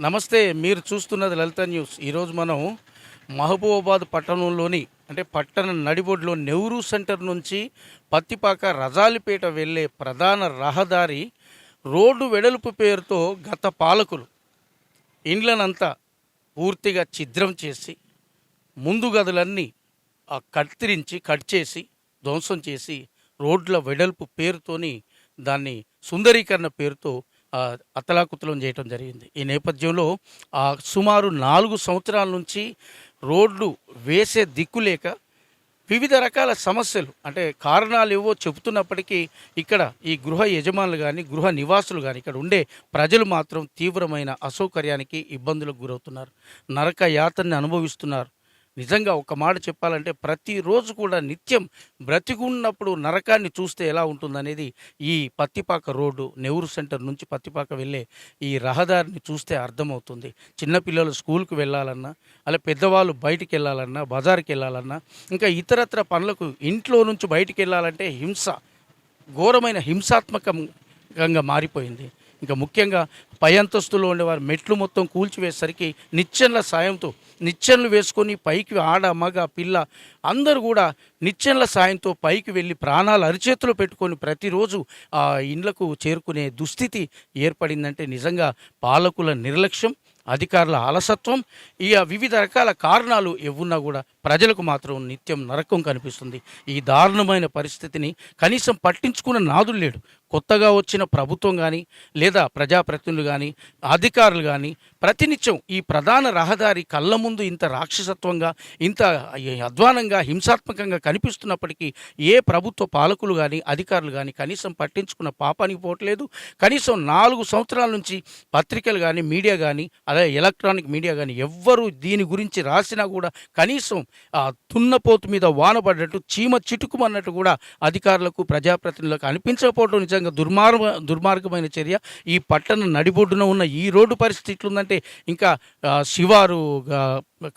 నమస్తే మీరు చూస్తున్నది లలిత న్యూస్. ఈరోజు మనం మహబూబాబాద్ పట్టణంలోని అంటే పట్టణ నడిబొడ్లో నెహ్రూ సెంటర్ నుంచి పత్తిపాక రజాలిపేట వెళ్ళే ప్రధాన రహదారి రోడ్డు వెడల్పు పేరుతో గత పాలకులు ఇండ్లనంతా పూర్తిగా ఛిద్రం చేసి ముందు గదులన్నీ ఆ కత్తిరించి కట్ చేసి ధ్వంసం చేసి రోడ్ల వెడల్పు పేరుతోని దాన్ని సుందరీకరణ పేరుతో అతలాకుతలం చేయటం జరిగింది. ఈ నేపథ్యంలో ఆ సుమారు నాలుగు సంవత్సరాల నుంచి రోడ్లు వేసే దిక్కు లేక వివిధ రకాల సమస్యలు అంటే కారణాలు ఏవో చెబుతున్నప్పటికీ ఇక్కడ ఈ గృహ యజమానులు కానీ గృహ నివాసులు కానీ ఇక్కడ ఉండే ప్రజలు మాత్రం తీవ్రమైన అసౌకర్యానికి ఇబ్బందులకు గురవుతున్నారు. నరక యాతన్ని అనుభవిస్తున్నారు. నిజంగా ఒక మాట చెప్పాలంటే ప్రతిరోజు కూడా నిత్యం బ్రతికున్నప్పుడు నరకాన్ని చూస్తే ఎలా ఉంటుందనేది ఈ పత్తిపాక రోడ్డు నెహ్రూ సెంటర్ నుంచి పత్తిపాక వెళ్ళే ఈ రహదారిని చూస్తే అర్థమవుతుంది. చిన్నపిల్లలు స్కూల్కి వెళ్ళాలన్నా అలా పెద్దవాళ్ళు బయటికి వెళ్ళాలన్నా బజార్కి వెళ్ళాలన్నా ఇంకా ఇతరత్ర పనులకు ఇంట్లో నుంచి బయటికి వెళ్ళాలంటే హింస ఘోరమైన హింసాత్మకంగా మారిపోయింది. ఇంకా ముఖ్యంగా పై అంతస్తులో ఉండేవారు మెట్లు మొత్తం కూల్చివేసరికి నిచ్చెన్ల సాయంతో నిచ్చెన్లు వేసుకొని పైకి ఆడ మగ పిల్ల అందరూ కూడా నిచ్చెనల సాయంతో పైకి వెళ్ళి ప్రాణాలు అరిచేతిలో పెట్టుకొని ప్రతిరోజు ఆ ఇండ్లకు చేరుకునే దుస్థితి ఏర్పడిందంటే నిజంగా పాలకుల నిర్లక్ష్యం అధికారుల అలసత్వం ఇక వివిధ రకాల కారణాలు ఎవున్నా కూడా ప్రజలకు మాత్రం నిత్యం నరకం కనిపిస్తుంది. ఈ దారుణమైన పరిస్థితిని కనీసం పట్టించుకున్న నాదులు లేడు. కొత్తగా వచ్చిన ప్రభుత్వం కానీ లేదా ప్రజాప్రతినిధులు కానీ అధికారులు కానీ ప్రతినిత్యం ఈ ప్రధాన రహదారి కళ్ళ ముందు ఇంత రాక్షసత్వంగా ఇంత అధ్వానంగా హింసాత్మకంగా కనిపిస్తున్నప్పటికీ ఏ ప్రభుత్వ పాలకులు కానీ అధికారులు కానీ కనీసం పట్టించుకున్న పాపానికి పోవట్లేదు. కనీసం నాలుగు సంవత్సరాల నుంచి పత్రికలు కానీ మీడియా కానీ అదే ఎలక్ట్రానిక్ మీడియా కానీ ఎవ్వరూ దీని గురించి రాసినా కూడా కనీసం ఆ తున్నపోతు మీద వాన పడ్డట్టు చీమ చిటుకుమన్నట్టు కూడా అధికారులకు ప్రజాప్రతినిధులకు అనిపించకపోవడం నిజంగా దుర్మార్గ దుర్మార్గమైన చర్య. ఈ పట్టణ నడిబొడ్డున ఉన్న ఈ రోడ్డు పరిస్థితి ఇట్లుందంటే ఇంకా శివారు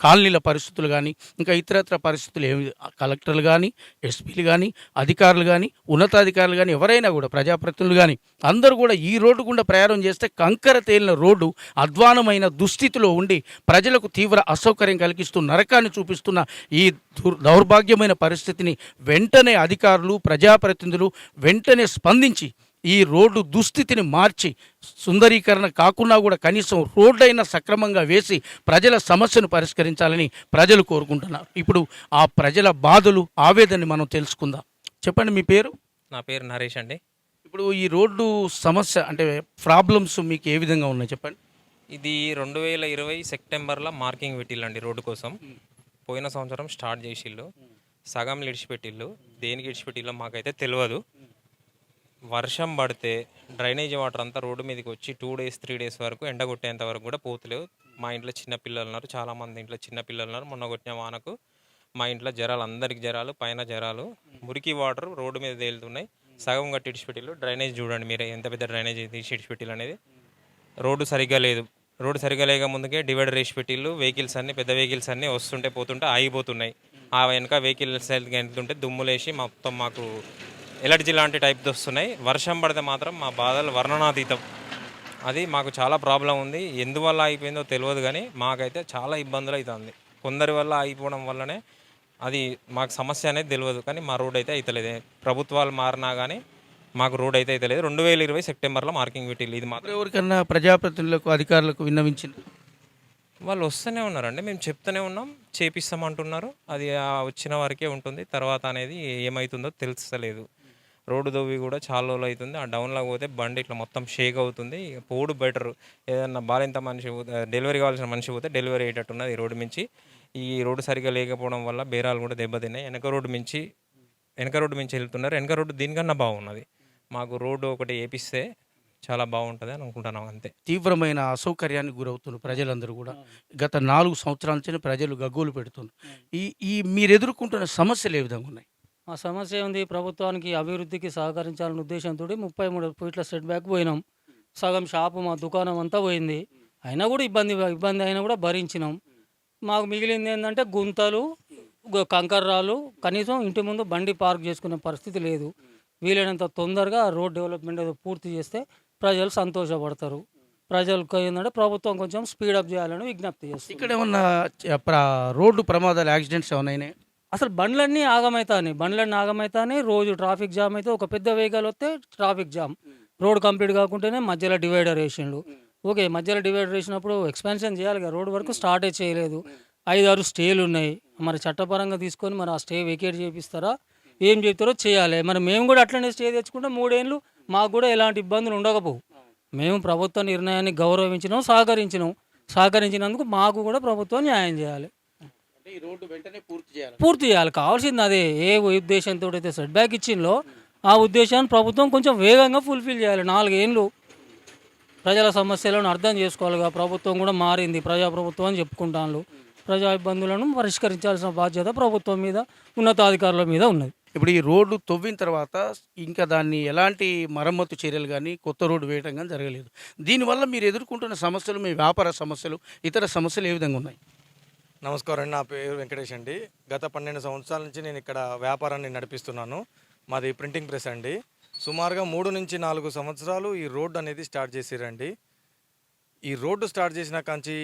కాలనీల పరిస్థితులు కానీ ఇంకా ఇతరత్ర పరిస్థితులు ఏమి కలెక్టర్లు కానీ ఎస్పీలు కానీ అధికారులు కానీ ఉన్నతాధికారులు కానీ ఎవరైనా కూడా ప్రజాప్రతినిధులు కానీ అందరూ కూడా ఈ రోడ్డు గుండా ప్రయాణం చేస్తే కంకర తేలిన రోడ్డు అధ్వానమైన దుస్థితిలో ఉండి ప్రజలకు తీవ్ర అసౌకర్యం కలిగిస్తూ నరకాన్ని చూపిస్తున్న ఈ దుర్ దౌర్భాగ్యమైన పరిస్థితిని వెంటనే అధికారులు ప్రజాప్రతినిధులు వెంటనే స్పందించి ఈ రోడ్డు దుస్థితిని మార్చి సుందరీకరణ కాకుండా కూడా కనీసం రోడ్డైనా సక్రమంగా వేసి ప్రజల సమస్యను పరిష్కరించాలని ప్రజలు కోరుకుంటున్నారు. ఇప్పుడు ఆ ప్రజల బాధలు ఆవేదనని మనం తెలుసుకుందాం. చెప్పండి మీ పేరు? నా పేరు నరేష్ అండి. ఇప్పుడు ఈ రోడ్డు సమస్య అంటే ప్రాబ్లమ్స్ మీకు ఏ విధంగా ఉన్నాయి? చెప్పండి. ఇది రెండు వేల ఇరవై సెప్టెంబర్లో మార్కింగ్ పెట్టిల్లండి రోడ్డు కోసం. పోయిన సంవత్సరం స్టార్ట్ చేసిళ్ళు సగం ఇడిచిపెట్టిళ్ళు దేనికి ఇడిచిపెట్టిల్లో మాకైతే తెలియదు వర్షం పడితే డ్రైనేజ్ వాటర్ అంతా రోడ్డు మీదకి వచ్చి టూ డేస్ త్రీ డేస్ వరకు ఎండ కొట్టేంత వరకు కూడా పోతలేవు. మా ఇంట్లో చిన్న పిల్లలు ఉన్నారు. చాలామంది ఇంట్లో చిన్న పిల్లలు ఉన్నారు. మొన్న కొట్టిన వానకు మా ఇంట్లో జ్వరాలు అందరికి జ్వరాలు పైన జ్వరాలు మురికి వాటర్ రోడ్డు మీద తేలుతున్నాయి. సగం కట్టి ఇడిచిపెట్టిలు డ్రైనేజ్ చూడండి మీరు ఎంత పెద్ద డ్రైనేజ్ తీసి ఇడిచిపెట్టిలు అనేది. రోడ్డు సరిగ్గా లేదు. రోడ్డు సరిగ్గా లేక ముందుకే డివైడర్ వేసి పెట్టిళ్ళు వెహికల్స్ అన్ని పెద్ద వెహికల్స్ అన్నీ వస్తుంటే పోతుంటే ఆగిపోతున్నాయి. ఆ వెనక వెహికల్స్ వెళ్తుంటే దుమ్ములేసి మొత్తం మాకు ఎలర్జీ లాంటి టైప్ వస్తున్నాయి. వర్షం పడితే మాత్రం మా బాధలు వర్ణనాతీతం. అది మాకు చాలా ప్రాబ్లం ఉంది. ఎందువల్ల ఆగిపోయిందో తెలియదు కానీ మాకైతే చాలా ఇబ్బందులు అవుతుంది కొందరి వల్ల ఆగిపోవడం వల్లనే అది మాకు సమస్య అనేది తెలియదు కానీ మా రోడ్ అయితే అవుతలేదు ప్రభుత్వాలు మారినా కానీ మాకు రోడ్ అయితే అవుతలేదు రెండు వేల ఇరవై సెప్టెంబర్లో మార్కింగ్ పెట్టిల్లు. ఇది మాత్రం ఎవరికన్నా ప్రజాప్రతినిధులకు అధికారులకు విన్నవించింది వాళ్ళు వస్తూనే ఉన్నారండి. మేము చెప్తూనే ఉన్నాం. చేపిస్తామంటున్నారు. అది వచ్చిన వరకే ఉంటుంది. తర్వాత అనేది ఏమవుతుందో తెలుస్తలేదు. రోడ్డు దవ్వి కూడా చాలా రోజులు అవుతుంది. ఆ డౌన్లో పోతే బండి ఇట్లా మొత్తం షేక్ అవుతుంది. పోడు బెటర్ ఏదన్నా బాలింత మనిషి పోతే డెలివరీ కావాల్సిన మనిషి పోతే డెలివరీ అయ్యేటట్టున్నది ఈ రోడ్డు మించి. ఈ రోడ్డు సరిగ్గా లేకపోవడం వల్ల బేరాలు కూడా దెబ్బతిన్నాయి. వెనక రోడ్డు మించి వెనక రోడ్డు మించి వెళ్తున్నారు. వెనక రోడ్డు దీనికన్నా బాగున్నది. మాకు రోడ్డు ఒకటి వేపిస్తే చాలా బాగుంటుంది అని అనుకుంటున్నాం అంతే. తీవ్రమైన అసౌకర్యానికి గురవుతున్నారు ప్రజలందరూ కూడా గత నాలుగు సంవత్సరాల నుంచి ప్రజలు గగ్గోలు పెడుతున్నారు. ఈ ఈ మీరు ఎదుర్కొంటున్న సమస్యలు ఏ విధంగా ఉన్నాయి? మా సమస్య ఉంది ప్రభుత్వానికి అభివృద్ధికి సహకరించాలనే ఉద్దేశంతో ముప్పై మూడు ఫీట్ల సెట్ బ్యాక్ పోయినాం. సగం షాపు మా దుకాణం అంతా పోయింది. అయినా కూడా ఇబ్బంది ఇబ్బంది అయినా కూడా భరించినాం. మాకు మిగిలింది ఏంటంటే గుంతలు కంకర్రాలు కనీసం ఇంటి ముందు బండి పార్క్ చేసుకునే పరిస్థితి లేదు. వీలైనంత తొందరగా రోడ్ డెవలప్మెంట్ ఏదో పూర్తి చేస్తే ప్రజలు సంతోషపడతారు. ప్రజలకు ఏంటంటే ప్రభుత్వం కొంచెం స్పీడప్ చేయాలని విజ్ఞప్తి చేస్తుంది. ఇక్కడ ఏమన్నా రోడ్డు ప్రమాదాలు యాక్సిడెంట్స్ ఏమైనా అసలు బండ్లన్నీ ఆగమవుతాయి బండ్లన్నీ ఆగమవుతాయి రోజు ట్రాఫిక్ జామ్ అయితే ఒక పెద్ద వెహికల్ వస్తే ట్రాఫిక్ జామ్. రోడ్ కంప్లీట్ కాకుంటేనే మధ్యలో డివైడర్ వేసిండు. ఓకే మధ్యలో డివైడర్ వేసినప్పుడు ఎక్స్పాన్షన్ చేయాలి కదా రోడ్ వరకు స్టార్టే చేయలేదు. ఐదు ఆరు స్టేలు ఉన్నాయి. మరి చట్టపరంగా తీసుకొని మరి ఆ స్టే వెకేట్ చేపిస్తారా? ఏం చెప్తారో చేయాలి. మరి మేము కూడా అట్లనే స్టే తెచ్చుకుంటే మూడేళ్ళు మాకు కూడా ఎలాంటి ఇబ్బందులు ఉండకపోవు. మేము ప్రభుత్వ నిర్ణయాన్ని గౌరవించినాం సహకరించినాం. సహకరించినందుకు మాకు కూడా ప్రభుత్వం న్యాయం చేయాలి. ఈ రోడ్డు వెంటనే పూర్తి చేయాలి. పూర్తి చేయాలి. కావాల్సింది అదే. ఏ ఉద్దేశంతో అయితే సెట్ బ్యాక్ ఇచ్చిందో ఆ ఉద్దేశాన్ని ప్రభుత్వం కొంచెం వేగంగా ఫుల్ఫిల్ చేయాలి. నాలుగేళ్ళు ప్రజల సమస్యలను అర్థం చేసుకోవాలిగా. ప్రభుత్వం కూడా మారింది. ప్రజాప్రభుత్వం అని చెప్పుకుంటాను ప్రజా ఇబ్బందులను పరిష్కరించాల్సిన బాధ్యత ప్రభుత్వం మీద ఉన్నతాధికారుల మీద ఉన్నది. ఇప్పుడు ఈ రోడ్డు తవ్విన తర్వాత ఇంకా దాన్ని ఎలాంటి మరమ్మతు చర్యలు కానీ కొత్త రోడ్డు వేయడం కానీ జరగలేదు. దీనివల్ల మీరు ఎదుర్కొంటున్న సమస్యలు మీ వ్యాపార సమస్యలు ఇతర సమస్యలు ఏ విధంగా ఉన్నాయి? నమస్కారం అండి. నా పేరు వెంకటేష్ అండి. గత పన్నెండు సంవత్సరాల నుంచి నేను ఇక్కడ వ్యాపారాన్ని నడిపిస్తున్నాను. మాది ప్రింటింగ్ ప్రెస్ అండి. సుమారుగా మూడు నుంచి నాలుగు సంవత్సరాలు ఈ రోడ్డు అనేది స్టార్ట్ చేసిరండి ఈ రోడ్డు స్టార్ట్ చేసిన కాంచి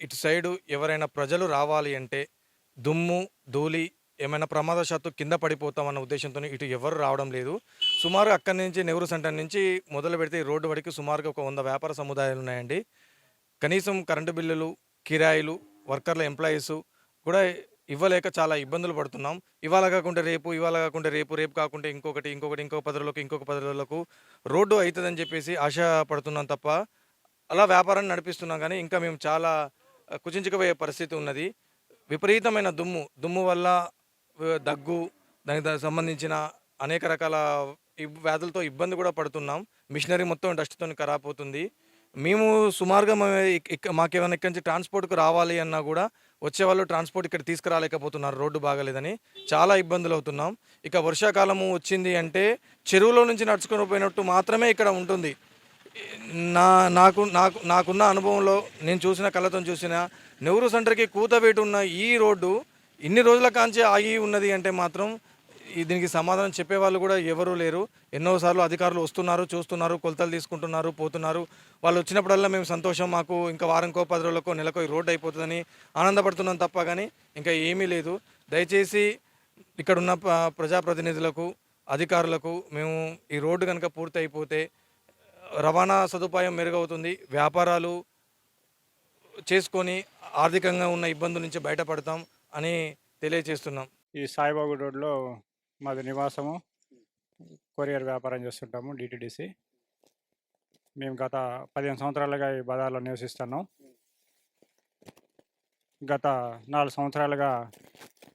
ఇటు సైడు ఎవరైనా ప్రజలు రావాలి అంటే దుమ్ము ధూళి ఏమైనా ప్రమాదశాత్తు కింద పడిపోతామన్న ఉద్దేశంతో ఇటు ఎవరు రావడం లేదు. సుమారు అక్కడి నుంచి నెహ్రూ సెంటర్ నుంచి మొదలు పెడితే ఈ రోడ్డు వరకు సుమారుగా ఒక వంద వ్యాపార సముదాయాలు ఉన్నాయండి. కనీసం కరెంటు బిల్లులు కిరాయిలు వర్కర్ల ఎంప్లాయీస్ కూడా ఇవ్వలేక చాలా ఇబ్బందులు పడుతున్నాం. ఇవాళ కాకుండా రేపు ఇవాళ కాకుండా రేపు రేపు కాకుండా ఇంకొకటి ఇంకొకటి ఇంకొక పది ఇంకొక పది రోడ్డు అవుతుందని చెప్పేసి ఆశ పడుతున్నాం తప్ప అలా వ్యాపారాన్ని నడిపిస్తున్నాం కానీ ఇంకా మేము చాలా ఆ, కుచించుకుపోయే పరిస్థితి ఉన్నది. విపరీతమైన దుమ్ము దుమ్ము వల్ల దగ్గు దానికి సంబంధించిన అనేక రకాల వ్యాధులతో ఇబ్బంది కూడా పడుతున్నాం. మిషనరీ మొత్తం డస్ట్తో ఖరాబ్ అవుతుంది. మేము సుమారుగా మేము మాకేమైనా ఇక్కడి నుంచి ట్రాన్స్పోర్ట్కి రావాలి అన్నా కూడా వచ్చేవాళ్ళు ట్రాన్స్పోర్ట్ ఇక్కడ తీసుకురాలేకపోతున్నారు. రోడ్డు బాగాలేదని చాలా ఇబ్బందులు అవుతున్నాం ఇక వర్షాకాలము వచ్చింది అంటే చెరువులో నుంచి నడుచుకొని పోయినట్టు మాత్రమే ఇక్కడ ఉంటుంది. నా నాకు నాకు నాకున్న అనుభవంలో నేను చూసిన కళ్ళతో చూసిన నెహ్రూ సెంటర్కి కూతవేటు ఉన్న ఈ రోడ్డు ఇన్ని రోజుల కాంచి ఆగి ఉన్నది అంటే మాత్రం దీనికి సమాధానం చెప్పేవాళ్ళు కూడా ఎవరూ లేరు. ఎన్నోసార్లు అధికారులు వస్తున్నారు చూస్తున్నారు కొలతలు తీసుకుంటున్నారు పోతున్నారు. వాళ్ళు వచ్చినప్పుడల్లా మేము సంతోషం మాకు ఇంకా వారంకో పది రోజులకో నెలకో ఈ రోడ్డు అయిపోతుందని ఆనందపడుతున్నాం తప్ప కానీ ఇంకా ఏమీ లేదు. దయచేసి ఇక్కడ ఉన్న ప్రజాప్రతినిధులకు అధికారులకు మేము ఈ రోడ్డు కనుక పూర్తి అయిపోతే రవాణా సదుపాయం మెరుగవుతుంది. వ్యాపారాలు చేసుకొని ఆర్థికంగా ఉన్న ఇబ్బందుల నుంచి బయటపడతాం అని తెలియజేస్తున్నాం ఈ సాయిబాబు రోడ్లో మాది నివాసము. కొరియర్ వ్యాపారం చేస్తుంటాము డిటిడిసి. మేము గత పదిహేను సంవత్సరాలుగా ఈ బజార్లో నివసిస్తున్నాం. గత నాలుగు సంవత్సరాలుగా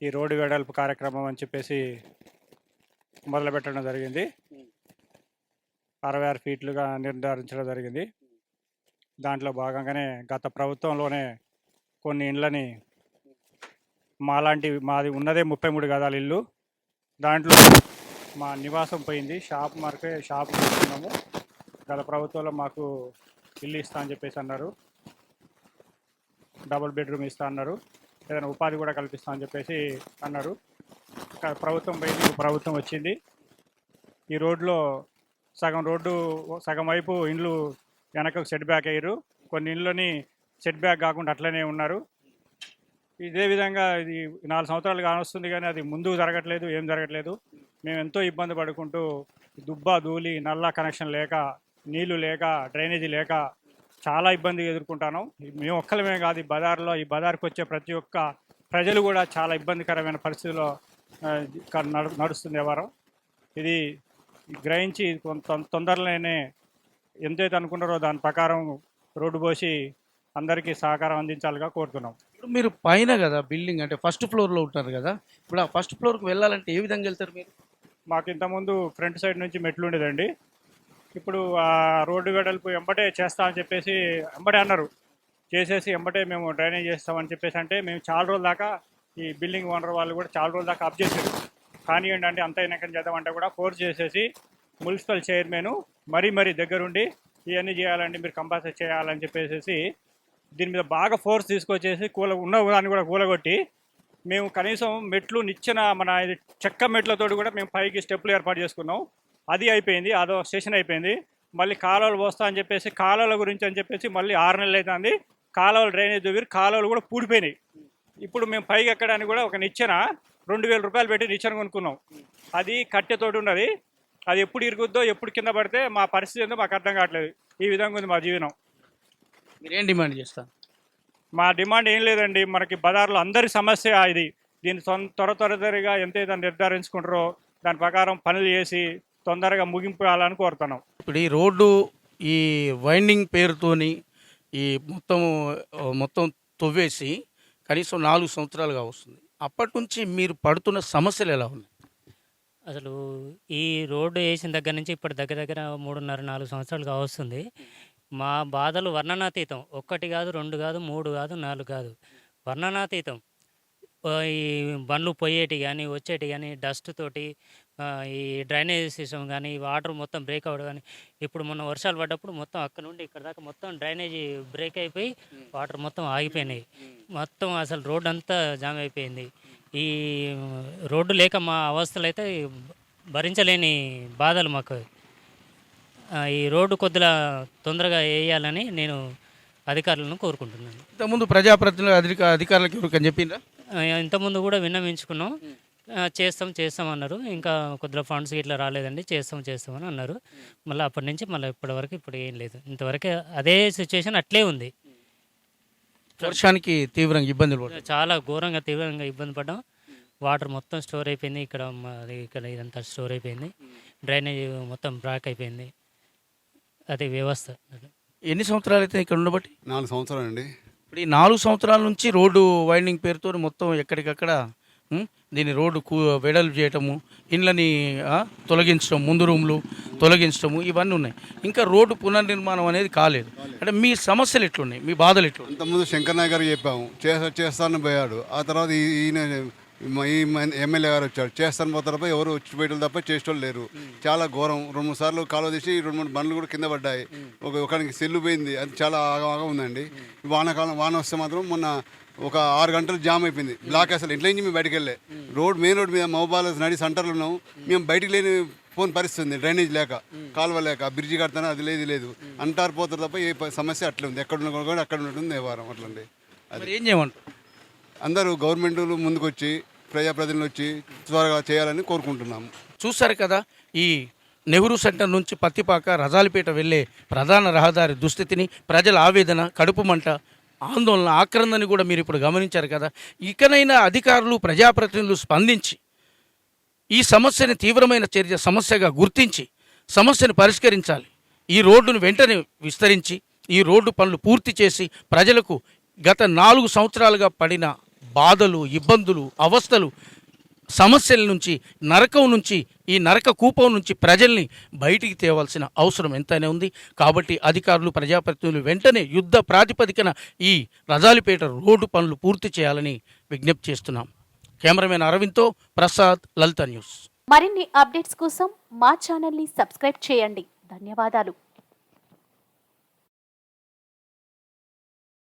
ఈ రోడ్డు వెడల్పు కార్యక్రమం అని చెప్పేసి మొదలుపెట్టడం జరిగింది. అరవై ఆరు ఫీట్లుగా నిర్ధారించడం జరిగింది. దాంట్లో భాగంగానే గత ప్రభుత్వంలోనే కొన్ని ఇండ్లని మాలాంటి మాది ఉన్నదే ముప్పై మూడు గదాల ఇల్లు. దాంట్లో మా నివాసం పోయింది. షాప్ మార్కే షాప్ తీసుకున్నాము. గత ప్రభుత్వంలో మాకు ఇల్లు ఇస్తా అని చెప్పేసి అన్నారు. డబుల్ బెడ్రూమ్ ఇస్తా అన్నారు. ఏదైనా ఉపాధి కూడా కల్పిస్తా అని చెప్పేసి అన్నారు. ప్రభుత్వం పోయింది ప్రభుత్వం వచ్చింది. ఈ రోడ్లో సగం రోడ్డు సగం వైపు ఇండ్లు వెనకకు సెట్ బ్యాక్ అయ్యారు. కొన్ని ఇండ్లని సెట్ బ్యాక్ కాకుండా అట్లనే ఉన్నారు. ఇదే విధంగా ఇది నాలుగు సంవత్సరాలు కానొస్తుంది కానీ అది ముందుకు జరగట్లేదు ఏం జరగట్లేదు. మేము ఎంతో ఇబ్బంది పడుకుంటూ దుబ్బ ధూళి నల్ల కనెక్షన్ లేక నీళ్ళు లేక డ్రైనేజీ లేక చాలా ఇబ్బంది ఎదుర్కొంటాను మేము ఒక్కలమే కాదు ఈ బజార్లో ఈ బజార్కి వచ్చే ప్రతి ఒక్క ప్రజలు కూడా చాలా ఇబ్బందికరమైన పరిస్థితిలో నడు- నడుస్తుంది వ్యవహారం. ఇది గ్రహించి కొంత తొందరలోనే ఎంతైతే అనుకున్నారో దాని ప్రకారం రోడ్డు పోసి అందరికీ సహకారం అందించాలిగా కోరుతున్నాం. ఇప్పుడు మీరు పైన కదా బిల్డింగ్ అంటే ఫస్ట్ ఫ్లోర్లో ఉంటారు కదా ఇప్పుడు ఆ ఫస్ట్ ఫ్లోర్కి వెళ్ళాలంటే ఏ విధంగా వెళ్తారు మీరు? మాకు ఇంతకుముందు ఫ్రంట్ సైడ్ నుంచి మెట్లు ఉండేదండి. ఇప్పుడు ఆ రోడ్డు వెడల్పు ఎంబటే చేస్తా అని చెప్పేసి ఎంబటే అన్నారు. చేసేసి ఎంబటే మేము డ్రైనేజ్ చేస్తామని చెప్పేసి అంటే మేము చాలా రోజుల దాకా ఈ బిల్డింగ్ ఓనర్ వాళ్ళు కూడా చాలా రోజుల దాకా అప్ చేశారు. కానీ ఏంటంటే అంత ఎన్నికలు చేద్దామంటే కూడా ఫోర్స్ చేసేసి మున్సిపల్ చైర్మన్ మరీ మరీ దగ్గరుండి ఇవన్నీ చేయాలండి మీరు కంపల్సరీ చేయాలని చెప్పేసి దీని మీద బాగా ఫోర్స్ తీసుకొచ్చేసి కూల ఉన్న దాన్ని కూడా కూలగొట్టి మేము కనీసం మెట్లు నిచ్చిన మన చెక్క మెట్లతోటి కూడా మేము పైకి స్టెప్లు ఏర్పాటు చేసుకున్నాం. అది అయిపోయింది అదో స్టేషన్ అయిపోయింది. మళ్ళీ కాలువలు పోస్తా అని చెప్పేసి కాలువల గురించి అని చెప్పేసి మళ్ళీ ఆరు నెలలు అవుతుంది కాలువలు డ్రైనేజ్ దగ్గర కాలువలు కూడా పూడిపోయినాయి. ఇప్పుడు మేము పైకి ఎక్కడానికి కూడా ఒక నిచ్చెన రెండు వేల రూపాయలు పెట్టి నిచ్చెన కొనుక్కున్నాం. అది కట్టెతోటి ఉన్నది. అది ఎప్పుడు ఇరుగుద్దో ఎప్పుడు కింద పడితే మా పరిస్థితి ఏందో మాకు అర్థం కావట్లేదు. ఈ విధంగా ఉంది మా జీవనం. మీరేం డిమాండ్ చేస్తారు? మా డిమాండ్ ఏం లేదండి. మనకి బజార్లో అందరి సమస్య ఇది. దీన్ని తొం త్వర త్వరగా ఎంతైతే నిర్ధారించుకుంటారో దాని ప్రకారం పనులు చేసి తొందరగా ముగింపాలని కోరుతున్నాం. ఇప్పుడు ఈ రోడ్డు ఈ వైండింగ్ పేరుతోని ఈ మొత్తం మొత్తం తవ్వేసి కనీసం నాలుగు సంవత్సరాలుగా వస్తుంది. అప్పటి నుంచి మీరు పడుతున్న సమస్యలు ఎలా ఉన్నాయి? అసలు ఈ రోడ్డు వేసిన దగ్గర నుంచి ఇప్పుడు దగ్గర దగ్గర మూడున్నర నాలుగు సంవత్సరాలు కావస్తుంది మా బాధలు వర్ణనాతీతం. ఒక్కటి కాదు రెండు కాదు మూడు కాదు నాలుగు కాదు. వర్ణనాతీతం. ఈ బండ్లు పోయేటి కానీ వచ్చేటి కానీ డస్ట్ తోటి ఈ డ్రైనేజ్ సిస్టమ్ కానీ వాటర్ మొత్తం బ్రేక్ అవ్వడం కానీ ఇప్పుడు మొన్న వర్షాలు పడ్డప్పుడు మొత్తం అక్కడ నుండి ఇక్కడ దాకా మొత్తం డ్రైనేజీ బ్రేక్ అయిపోయి వాటర్ మొత్తం ఆగిపోయినాయి. మొత్తం అసలు రోడ్ అంతా జామ్ అయిపోయింది. ఈ రోడ్డు లేక మా అవస్థలు అయితే భరించలేని బాధలు మాకు. ఈ రోడ్డు కొద్దిగా తొందరగా వేయాలని నేను అధికారులను కోరుకుంటున్నాను. ఇంతకుముందు ప్రజాప్రతినిధులు అధిక అధికారులకు ఎవరికని చెప్పిండ్రా ఆ, ఇంతకుముందు కూడా విన్నవించుకున్నాం. ఆ, చేస్తాం చేస్తాం అన్నారు. ఇంకా కొద్దిగా ఫండ్స్ ఇట్లా రాలేదండి. చేస్తాం చేస్తామని అన్నారు. మళ్ళీ అప్పటి నుంచి మళ్ళీ ఇప్పటి వరకు ఇప్పుడు ఏం లేదు. ఇంతవరకు అదే సిచ్యువేషన్ అట్లే ఉంది. వర్షానికి తీవ్రంగా ఇబ్బందులు పడుతుంది చాలా ఘోరంగా తీవ్రంగా ఇబ్బంది పడ్డాం. వాటర్ మొత్తం స్టోర్ అయిపోయింది. ఇక్కడ ఇక్కడ ఇదంతా స్టోర్ అయిపోయింది. డ్రైనేజ్ మొత్తం బ్లాక్ అయిపోయింది. అది వ్యవస్థ. ఎన్ని సంవత్సరాలు అయితే ఇక్కడ ఉండబట్టి? నాలుగు సంవత్సరాలు అండి ఇప్పుడు ఈ నాలుగు సంవత్సరాల నుంచి రోడ్డు వైండింగ్ పేరుతో మొత్తం ఎక్కడికక్కడ ఉం, దీని రోడ్డు కూ వెడల్పు చేయటము ఇండ్లని ఆ, తొలగించడం ముందు రూమ్లు తొలగించడము ఇవన్నీ ఉన్నాయి. ఇంకా రోడ్డు పునర్నిర్మాణం అనేది కాలేదు. అంటే మీ సమస్యలు ఎట్లున్నాయి? మీ బాధలు ఎట్లున్నాయి? అంతకుముందు శంకర్ నాయక్ గారికి చెప్పాము చేస్తా చేస్తానని పోయాడు. ఆ తర్వాత ఈ- ఈయన ఈ ఎమ్మెల్యే గారు వచ్చాడు చేస్తాను పోతారు తప్ప ఎవరు వచ్చి పోయటం తప్ప చేసేటోళ్ళు లేరు. చాలా ఘోరం. రెండు మూడు సార్లు కాలువ తీసి రెండు మూడు బండ్లు కూడా కింద పడ్డాయి. ఒక ఒకరికి సెల్లు పోయింది. అది చాలా ఆగమాగా ఉందండి. వానాకాలం వాన వస్తే మాత్రం మొన్న ఒక ఆరు గంటలు జామ్ అయిపోయింది. బ్లాక్ అసలు ఇంట్లో నుంచి మేము బయటకు వెళ్ళే రోడ్ మెయిన్ రోడ్ మీద మహబాల్ నడి సెంటర్లో ఉన్నాం. మేము బయటికి లేని ఫోన్ పరిస్థితి ఉంది డ్రైనేజ్ లేక కాలువ లేక బ్రిడ్జి కడతాను అది లేదు లేదు. అంటారు పోతారు తప్ప ఏ సమస్య అట్లే ఉంది. ఎక్కడ ఉన్న కూడా అక్కడ ఉంటుంది వ్యవహారం అట్లండి. మరి ఏం చేయమంటారు? అందరూ గవర్నమెంట్లు ముందుకొచ్చి ప్రజాప్రతినిధులు వచ్చి త్వరగా చేయాలని కోరుకుంటున్నాము. చూశారు కదా ఈ నెహ్రూ సెంటర్ నుంచి పత్తిపాక రజాలిపేట వెళ్ళే ప్రధాన రహదారి దుస్థితిని ప్రజల ఆవేదన కడుపు మంట ఆందోళన ఆక్రందని కూడా మీరు ఇప్పుడు గమనించారు కదా. ఇకనైనా అధికారులు ప్రజాప్రతినిధులు స్పందించి ఈ సమస్యని తీవ్రమైన చర్య సమస్యగా గుర్తించి సమస్యను పరిష్కరించాలి. ఈ రోడ్డును వెంటనే విస్తరించి ఈ రోడ్డు పనులు పూర్తి చేసి ప్రజలకు గత నాలుగు సంవత్సరాలుగా పడిన బాధలు ఇబ్బందులు అవస్థలు సమస్యల నుంచి నరకం నుంచి ఈ నరక కూపం నుంచి ప్రజల్ని బయటికి తేవాల్సిన అవసరం ఎంతైనా ఉంది. కాబట్టి అధికారులు ప్రజాప్రతినిధులు వెంటనే యుద్ధ ప్రాతిపదికన ఈ రజాలిపేట రోడ్డు పనులు పూర్తి చేయాలని విజ్ఞప్తి చేస్తున్నాం. కెమెరామెన్ అరవింద్తో ప్రసాద్ లలిత న్యూస్. మరిన్ని అప్డేట్స్ కోసం మా ఛానల్ని సబ్స్క్రైబ్ చేయండి. ధన్యవాదాలు.